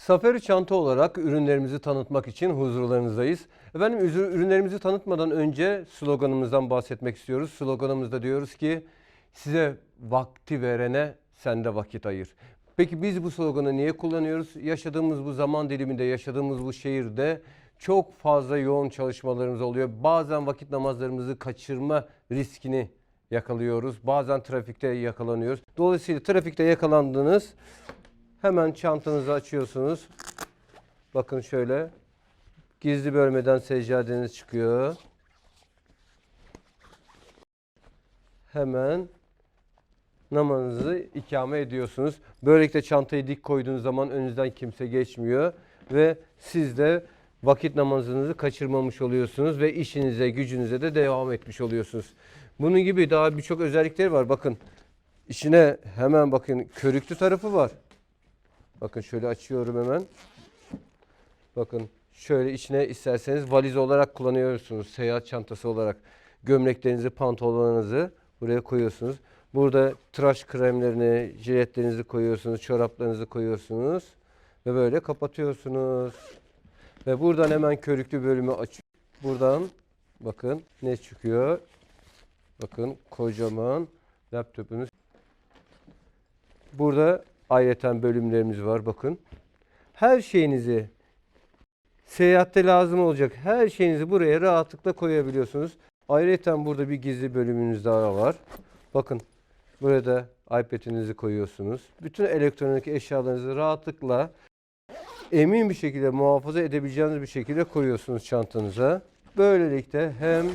Safari çanta olarak ürünlerimizi tanıtmak için huzurlarınızdayız. Efendim ürünlerimizi tanıtmadan önce sloganımızdan bahsetmek istiyoruz. Sloganımızda diyoruz ki size vakti verene sen de vakit ayır. Peki biz bu sloganı niye kullanıyoruz? Yaşadığımız bu zaman diliminde, yaşadığımız bu şehirde çok fazla yoğun çalışmalarımız oluyor. Bazen vakit namazlarımızı kaçırma riskini yakalıyoruz. Bazen trafikte yakalanıyoruz. Dolayısıyla trafikte yakalandınız. Hemen çantanızı açıyorsunuz. Bakın şöyle. Gizli bölmeden seccadeniz çıkıyor. Hemen namazınızı ikame ediyorsunuz. Böylelikle çantayı dik koyduğunuz zaman önünüzden kimse geçmiyor ve siz de vakit namazınızı kaçırmamış oluyorsunuz ve işinize, gücünüze de devam etmiş oluyorsunuz. Bunun gibi daha birçok özellikleri var. Bakın içine hemen bakın körüklü tarafı var. Bakın şöyle açıyorum hemen. Bakın şöyle içine isterseniz valiz olarak kullanıyorsunuz. Seyahat çantası olarak. Gömleklerinizi, pantolonlarınızı buraya koyuyorsunuz. Burada tıraş kremlerini, jiletlerinizi koyuyorsunuz, çoraplarınızı koyuyorsunuz. Ve böyle kapatıyorsunuz. Ve buradan hemen körüklü bölümü aç. Buradan bakın ne çıkıyor. Bakın kocaman laptopunuz. Burada ayrıca bölümlerimiz var bakın. Her şeyinizi seyahatte lazım olacak her şeyinizi buraya rahatlıkla koyabiliyorsunuz. Ayrıca burada bir gizli bölümünüz daha var. Bakın burada iPad'inizi koyuyorsunuz. Bütün elektronik eşyalarınızı rahatlıkla emin bir şekilde muhafaza edebileceğiniz bir şekilde koyuyorsunuz çantanıza. Böylelikle hem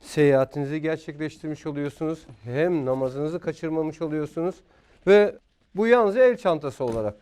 seyahatinizi gerçekleştirmiş oluyorsunuz hem namazınızı kaçırmamış oluyorsunuz ve bu yalnız el çantası olarak